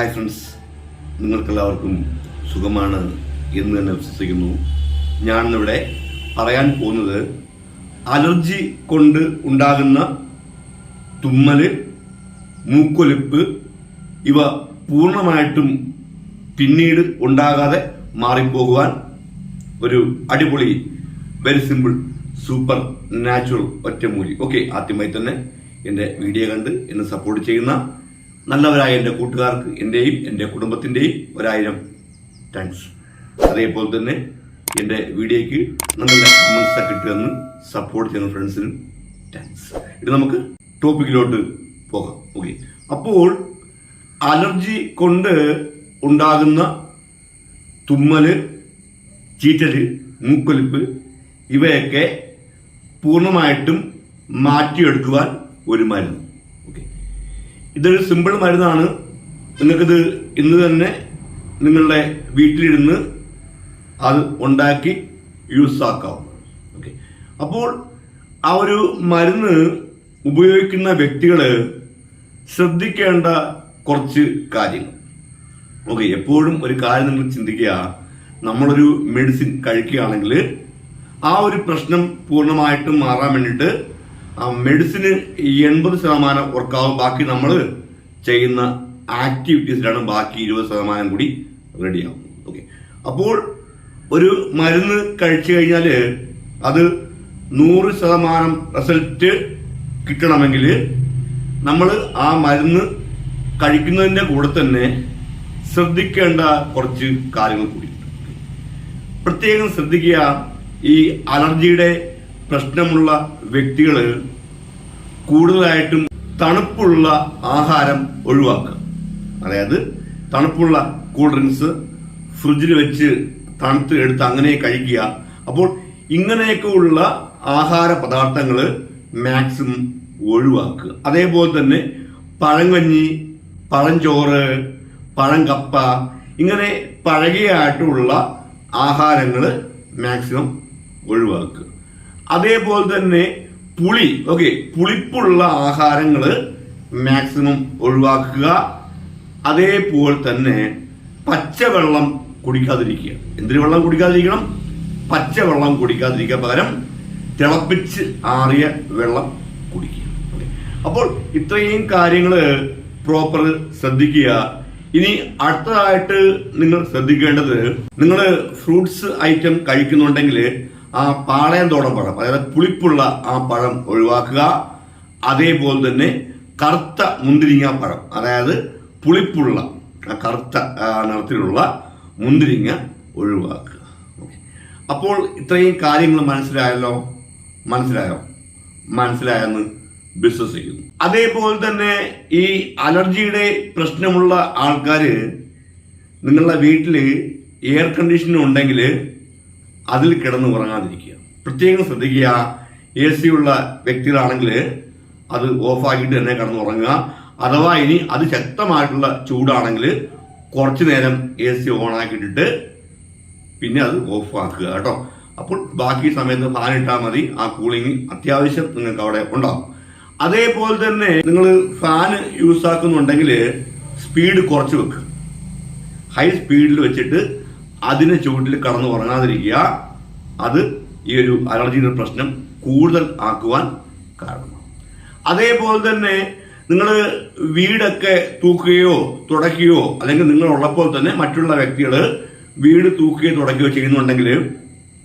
Hi friends നിങ്ങൾക്കെല്ലാവർക്കും സുഖമാണ് എന്ന് തന്നെ വിശ്വസിക്കുന്നു. ഞാനിന്നിവിടെ പറയാൻ പോകുന്നത് അലർജി കൊണ്ട് ഉണ്ടാകുന്ന തുമ്മൽ മൂക്കൊലിപ്പ് ഇവ പൂർണമായിട്ടും പിന്നീട് ഉണ്ടാകാതെ മാറിപ്പോകുവാൻ ഒരു അടിപൊളി വെരി സിമ്പിൾ സൂപ്പർ നാച്ചുറൽ ഒറ്റമൂലി. ഓക്കെ ആദ്യമായി തന്നെ എന്റെ വീഡിയോ കണ്ട് എന്നെ സപ്പോർട്ട് ചെയ്യുന്ന നല്ലവരായ എന്റെ കൂട്ടുകാർക്ക് എന്റെയും എന്റെ കുടുംബത്തിന്റെയും ഒരായിരം താങ്ക്സ് അതേപോലെ തന്നെ എന്റെ വീഡിയോയ്ക്ക് നല്ല കമൻസ് ഒക്കെ ഇട്ടുതന്ന് സപ്പോർട്ട് ചെയ്യുന്ന ഫ്രണ്ട്സിനും താങ്ക്സ് ഇത് നമുക്ക് ടോപ്പിക്കിലോട്ട് പോകാം. ഓക്കെ അപ്പോൾ അലർജി കൊണ്ട് ഉണ്ടാകുന്ന തുമ്മൽ ചീറ്റൽ മൂക്കൊലിപ്പ് ഇവയൊക്കെ പൂർണമായിട്ടും മാറ്റിയെടുക്കുവാൻ ഒരു മരുന്ന്. ഓക്കെ ഇതൊരു സിമ്പിൾ മരുന്നാണ്. നിങ്ങൾക്കിത് ഇന്ന് തന്നെ നിങ്ങളുടെ വീട്ടിലിരുന്ന് അത് ഉണ്ടാക്കി യൂസ് ആക്കാവും ഓക്കെ. അപ്പോൾ ആ ഒരു മരുന്ന് ഉപയോഗിക്കുന്ന വ്യക്തികൾ ശ്രദ്ധിക്കേണ്ട കുറച്ച് കാര്യങ്ങൾ. ഓക്കെ എപ്പോഴും ഒരു കാര്യം നിങ്ങൾ ചിന്തിക്കുക. നമ്മളൊരു മെഡിസിൻ കഴിക്കുകയാണെങ്കിൽ ആ ഒരു പ്രശ്നം പൂർണമായിട്ടും മാറാൻ വേണ്ടിയിട്ട് മെഡിസിന് എൺപത് ശതമാനം വർക്കാവും ബാക്കി നമ്മൾ ചെയ്യുന്ന ആക്ടിവിറ്റീസിലാണ് ബാക്കി ഇരുപത് ശതമാനം കൂടി റെഡിയാവും ഓക്കെ അപ്പോൾ ഒരു മരുന്ന് കഴിച്ചു കഴിഞ്ഞാൽ അത് നൂറ് ശതമാനം റിസൾട്ട് കിട്ടണമെങ്കിൽ നമ്മൾ ആ മരുന്ന് കഴിക്കുന്നതിന്റെ കൂടെ തന്നെ ശ്രദ്ധിക്കേണ്ട കുറച്ച് കാര്യങ്ങൾ കൂടി. പ്രത്യേകം ശ്രദ്ധിക്കുക ഈ അലർജിയുടെ പ്രശ്നമുള്ള വ്യക്തികൾ കൂടുതലായിട്ടും തണുപ്പുള്ള ആഹാരം ഒഴിവാക്കുക. അതായത് തണുപ്പുള്ള കൂൾ ഡ്രിങ്ക്സ് ഫ്രിഡ്ജിൽ വെച്ച് തണുത്ത് എടുത്ത് അങ്ങനെ കഴിക്കുക. അപ്പോൾ ഇങ്ങനെയൊക്കെ ഉള്ള ആഹാര പദാർത്ഥങ്ങൾ മാക്സിമം ഒഴിവാക്കുക. അതേപോലെ തന്നെ പഴങ്കഞ്ഞി പഴഞ്ചോറ് പഴങ്കപ്പ ഇങ്ങനെ പഴകിയായിട്ടുള്ള ആഹാരങ്ങൾ മാക്സിമം ഒഴിവാക്കുക. അതേപോലെ തന്നെ പുളി ഓക്കെ പുളിപ്പുള്ള ആഹാരങ്ങൾ മാക്സിമം ഒഴിവാക്കുക. അതേപോലെ തന്നെ പച്ചവെള്ളം കുടിക്കാതിരിക്കുക. എന്തിനു വെള്ളം കുടിക്കാതിരിക്കണം? പച്ചവെള്ളം കുടിക്കാതിരിക്കുക പകരം തിളപ്പിച്ച് ആറിയ വെള്ളം കുടിക്കുക. അപ്പോൾ ഇത്രയും കാര്യങ്ങൾ പ്രോപ്പർ ശ്രദ്ധിക്കുക. ഇനി അടുത്തതായിട്ട് നിങ്ങൾ ശ്രദ്ധിക്കേണ്ടത് നിങ്ങൾ ഫ്രൂട്ട്സ് ഐറ്റം കഴിക്കുന്നുണ്ടെങ്കിൽ ആ പാളയന്തോടം പഴം അതായത് പുളിപ്പുള്ള ആ പഴം ഒഴിവാക്കുക. അതേപോലെ തന്നെ കറുത്ത മുന്തിരിങ്ങ പഴം അതായത് പുളിപ്പുള്ള കറുത്ത നിറത്തിലുള്ള മുന്തിരിങ്ങ ഒഴിവാക്കുക. അപ്പോൾ ഇത്രയും കാര്യങ്ങൾ മനസ്സിലായല്ലോ? മനസ്സിലായോ? മനസ്സിലായെന്ന് വിശ്വസിക്കുന്നു. അതേപോലെ തന്നെ ഈ അലർജിയുടെ പ്രശ്നമുള്ള ആൾക്കാർ നിങ്ങളുടെ വീട്ടിൽ എയർ കണ്ടീഷൻ ഉണ്ടെങ്കിൽ അതിൽ കിടന്ന് ഉറങ്ങാതിരിക്കുക പ്രത്യേകം ശ്രദ്ധിക്കുക. എ സി ഉള്ള വ്യക്തികളാണെങ്കിൽ അത് ഓഫാക്കിയിട്ട് തന്നെ കിടന്ന് ഉറങ്ങുക അഥവാ ഇനി അത് ശക്തമായിട്ടുള്ള ചൂടാണെങ്കിൽ കുറച്ചു നേരം എ സി ഓൺ ആക്കിയിട്ടിട്ട് പിന്നെ അത് ഓഫ് ആക്കുക കേട്ടോ. അപ്പോൾ ബാക്കി സമയത്ത് ഫാൻ ഇട്ടാൽ മതി. ആ കൂളിംഗ് അത്യാവശ്യം നിങ്ങൾക്ക് അവിടെ ഉണ്ടാവും. അതേപോലെ തന്നെ നിങ്ങൾ ഫാൻ യൂസ് ആക്കുന്നുണ്ടെങ്കിൽ സ്പീഡ് കുറച്ച് വെക്കുക ഹൈ സ്പീഡിൽ വെച്ചിട്ട് അതിന് ചുവട്ടിൽ കടന്നു ഉറങ്ങാതിരിക്കുക. അത് ഈ ഒരു അലർജിയുടെ പ്രശ്നം കൂടുതൽ ആക്കുവാൻ കാരണം അതേപോലെ തന്നെ നിങ്ങൾ വീടൊക്കെ തൂക്കുകയോ തുടയ്ക്കുകയോ അല്ലെങ്കിൽ നിങ്ങൾ ഉള്ളപ്പോൾ തന്നെ മറ്റുള്ള വ്യക്തികൾ വീട് തൂക്കുകയോ തുടയ്ക്കുകയോ ചെയ്യുന്നുണ്ടെങ്കിൽ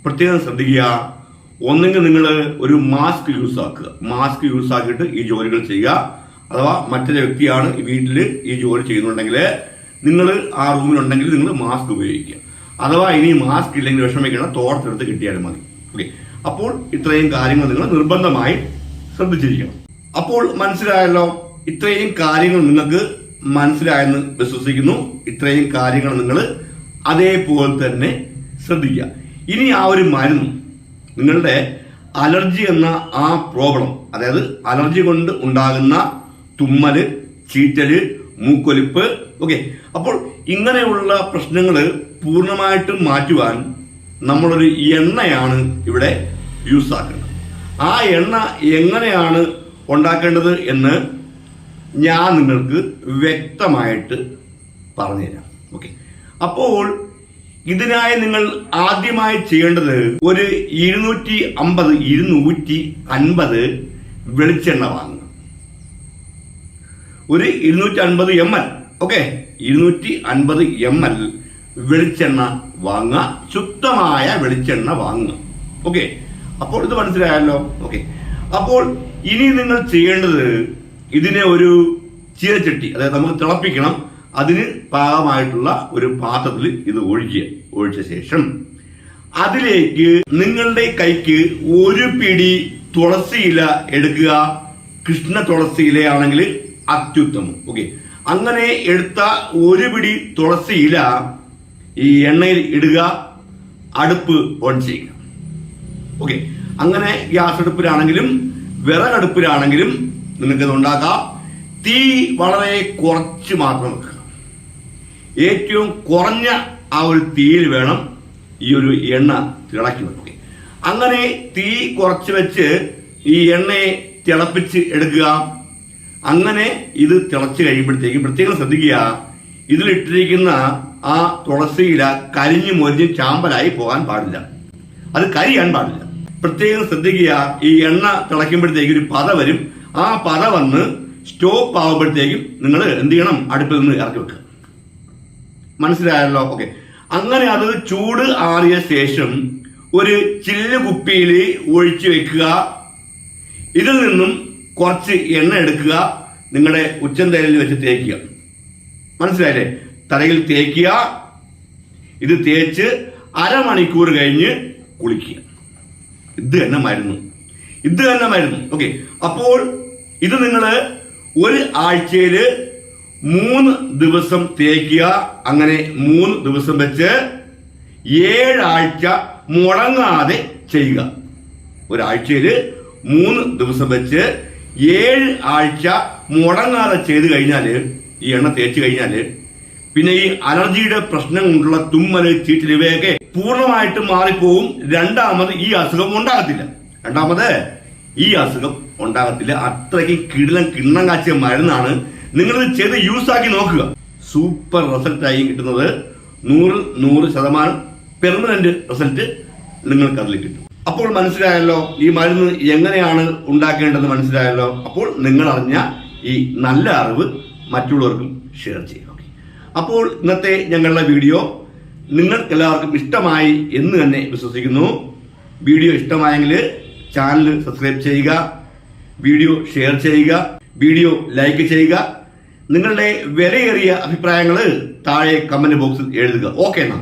പ്രത്യേകം ശ്രദ്ധിക്കുക. ഒന്നെങ്കിൽ നിങ്ങൾ ഒരു മാസ്ക് യൂസ് ആക്കുക. മാസ്ക് യൂസ് ആക്കിയിട്ട് ഈ ജോലികൾ ചെയ്യുക. അഥവാ മറ്റൊരു വ്യക്തിയാണ് വീട്ടിൽ ഈ ജോലി ചെയ്യുന്നുണ്ടെങ്കിൽ നിങ്ങൾ ആ റൂമിലുണ്ടെങ്കിൽ നിങ്ങൾ മാസ്ക് ഉപയോഗിക്കുക. അഥവാ ഇനി മാസ്ക് ഇല്ലെങ്കിൽ വിഷമിക്കണം തോർത്തെടുത്ത് കിട്ടിയാലും മതി. ഓക്കെ അപ്പോൾ ഇത്രയും കാര്യങ്ങൾ നിങ്ങൾ നിർബന്ധമായി ശ്രദ്ധിച്ചിരിക്കണം. അപ്പോൾ മനസ്സിലായല്ലോ ഇത്രയും കാര്യങ്ങൾ നിങ്ങൾക്ക് മനസ്സിലായെന്ന് വിശ്വസിക്കുന്നു. ഇത്രയും കാര്യങ്ങൾ നിങ്ങൾ അതേപോലെ തന്നെ ശ്രദ്ധിക്കുക. ഇനി ആ ഒരു മരുന്ന് നിങ്ങളുടെ അലർജി എന്ന ആ പ്രോബ്ലം അതായത് അലർജി കൊണ്ട് ഉണ്ടാകുന്ന തുമ്മൽ ചീറ്റൽ മൂക്കൊലിപ്പ് ഓക്കെ അപ്പോൾ ഇങ്ങനെയുള്ള പ്രശ്നങ്ങൾ പൂർണമായിട്ടും മാറ്റുവാൻ നമ്മളൊരു എണ്ണയാണ് ഇവിടെ യൂസ് ആക്കുന്നത് ആ എണ്ണ എങ്ങനെയാണ് ഉണ്ടാക്കേണ്ടത് എന്ന് ഞാൻ നിങ്ങൾക്ക് വ്യക്തമായിട്ട് പറഞ്ഞുതരാം. ഓക്കെ. അപ്പോൾ ഇതിനായി നിങ്ങൾ ആദ്യമായി ചെയ്യേണ്ടത് ഒരു ഇരുന്നൂറ്റി അമ്പത് ഇരുന്നൂറ്റി അൻപത് വെളിച്ചെണ്ണ വാങ്ങുക ഒരു ഇരുന്നൂറ്റി അൻപത് എം എൽ ഓക്കെ? ഇരുന്നൂറ്റി അൻപത് എം എൽ വെളിച്ചെണ്ണ വാങ്ങുക ശുദ്ധമായ വെളിച്ചെണ്ണ വാങ്ങുക. ഓക്കെ അപ്പോൾ ഇത് മനസ്സിലായല്ലോ? ഓക്കെ അപ്പോൾ ഇനി നിങ്ങൾ ചെയ്യേണ്ടത് ഇതിനെ ഒരു ചീരച്ചട്ടി അതായത് നമുക്ക് തിളപ്പിക്കണം. അതിന് പാകമായിട്ടുള്ള ഒരു പാത്രത്തിൽ ഇത് ഒഴിക്കുക ഒഴിച്ച ശേഷം. അതിലേക്ക് നിങ്ങളുടെ കൈക്ക് ഒരു പിടി തുളസി ഇല എടുക്കുക. കൃഷ്ണ തുളസി ഇലയാണെങ്കിൽ അത്യുത്തമം. ഓക്കെ അങ്ങനെ എടുത്ത ഒരു പിടി തുളസിയില ഈ എണ്ണയിൽ ഇടുക അടുപ്പ് ഓൺ ചെയ്യുക. ഓക്കെ അങ്ങനെ ഗ്യാസ് അടുപ്പിലാണെങ്കിലും വിറകടുപ്പിലാണെങ്കിലും നിങ്ങൾക്ക് ഇത് ഉണ്ടാക്കാം. തീ വളരെ കുറച്ച് മാത്രം വെക്കുക. ഏറ്റവും കുറഞ്ഞ ആ ഒരു തീയിൽ വേണം ഈ ഒരു എണ്ണ തിളക്കി വെക്കുക. അങ്ങനെ തീ കുറച്ച് വെച്ച് ഈ എണ്ണയെ തിളപ്പിച്ച് എടുക്കുക. അങ്ങനെ ഇത് തിളച്ച് കഴിയുമ്പോഴത്തേക്കും പ്രത്യേകം ശ്രദ്ധിക്കുക. ഇതിലിട്ടിരിക്കുന്ന ആ തുളസിയില കരിഞ്ഞു മൊരിഞ്ഞ് ചാമ്പലായി പോകാൻ പാടില്ല. അത് കരിയാൻ പാടില്ല. പ്രത്യേകം ശ്രദ്ധിക്കുക ഈ എണ്ണ തിളയ്ക്കുമ്പോഴത്തേക്ക് ഒരു പത വരും. ആ പത വന്ന് സ്റ്റോപ്പ് ആകുമ്പോഴത്തേക്കും നിങ്ങൾ എന്ത് ചെയ്യണം? അടുപ്പിൽ നിന്ന് ഇറക്കി വെക്കുക. മനസ്സിലായല്ലോ? ഓക്കെ. അങ്ങനെ അത് ചൂട് ആറിയ ശേഷം ഒരു ചില്ല് കുപ്പിയിൽ ഒഴിച്ചു വെക്കുക. ഇതിൽ നിന്നും കുറച്ച് എണ്ണ എടുക്കുക. നിങ്ങളുടെ ഉച്ചന്തേലിൽ വെച്ച് തേക്കുക. മനസ്സിലായില്ലേ? തലയിൽ തേക്കുക ഇത് തേച്ച് അരമണിക്കൂർ കഴിഞ്ഞ് കുളിക്കുക. ഇത് തന്നെ മരുന്ന്. ഇത് തന്നെ മരുന്ന്. ഓക്കെ അപ്പോൾ ഇത് നിങ്ങൾ ഒരു ആഴ്ചയിൽ മൂന്ന് ദിവസം തേക്കുക അങ്ങനെ മൂന്ന് ദിവസം വെച്ച് ഏഴാഴ്ച മുടങ്ങാതെ ചെയ്യുക. ഒരാഴ്ചയിൽ മൂന്ന് ദിവസം വെച്ച് ഏഴ് ആഴ്ച മുടങ്ങാതെ ചെയ്ത് കഴിഞ്ഞാൽ ഈ എണ്ണ തേച്ച് കഴിഞ്ഞാൽ പിന്നെ ഈ അലർജിയുടെ പ്രശ്നം കൊണ്ടുള്ള തുമ്മൽ ചീറ്റൽ ഇവയൊക്കെ പൂർണമായിട്ട് മാറിപ്പോവും. രണ്ടാമത് ഈ അസുഖം ഉണ്ടാകത്തില്ല. രണ്ടാമത് ഈ അസുഖം ഉണ്ടാകത്തില്ല. അത്രയ്ക്ക് കിടിലം കിണ്ണം കാച്ചിയ മരുന്നാണ് നിങ്ങൾ ഇത് ചെയ്ത് യൂസ് ആക്കി നോക്കുക. സൂപ്പർ റിസൾട്ട് ആയി കിട്ടുന്നത് നൂറ് നൂറ് ശതമാനം പെർമനന്റ് റിസൾട്ട് നിങ്ങൾക്ക് അതിൽ കിട്ടും. അപ്പോൾ മനസ്സിലായല്ലോ ഈ മരുന്ന് എങ്ങനെയാണ് ഉണ്ടാക്കേണ്ടത് മനസ്സിലായല്ലോ? അപ്പോൾ നിങ്ങൾ അറിഞ്ഞ ഈ നല്ല അറിവ് മറ്റുള്ളവർക്കും ഷെയർ ചെയ്യുക അപ്പോൾ ഇന്നത്തെ ഞങ്ങളുടെ വീഡിയോ നിങ്ങൾക്ക് എല്ലാവർക്കും ഇഷ്ടമായി എന്ന് തന്നെ വിശ്വസിക്കുന്നു. വീഡിയോ ഇഷ്ടമായെങ്കിൽ ചാനൽ സബ്സ്ക്രൈബ് ചെയ്യുക വീഡിയോ ഷെയർ ചെയ്യുക വീഡിയോ ലൈക്ക് ചെയ്യുക. നിങ്ങളുടെ വിലയേറിയ അഭിപ്രായങ്ങൾ താഴെ കമന്റ് ബോക്സിൽ എഴുതുക. ഓക്കെ എന്നാ.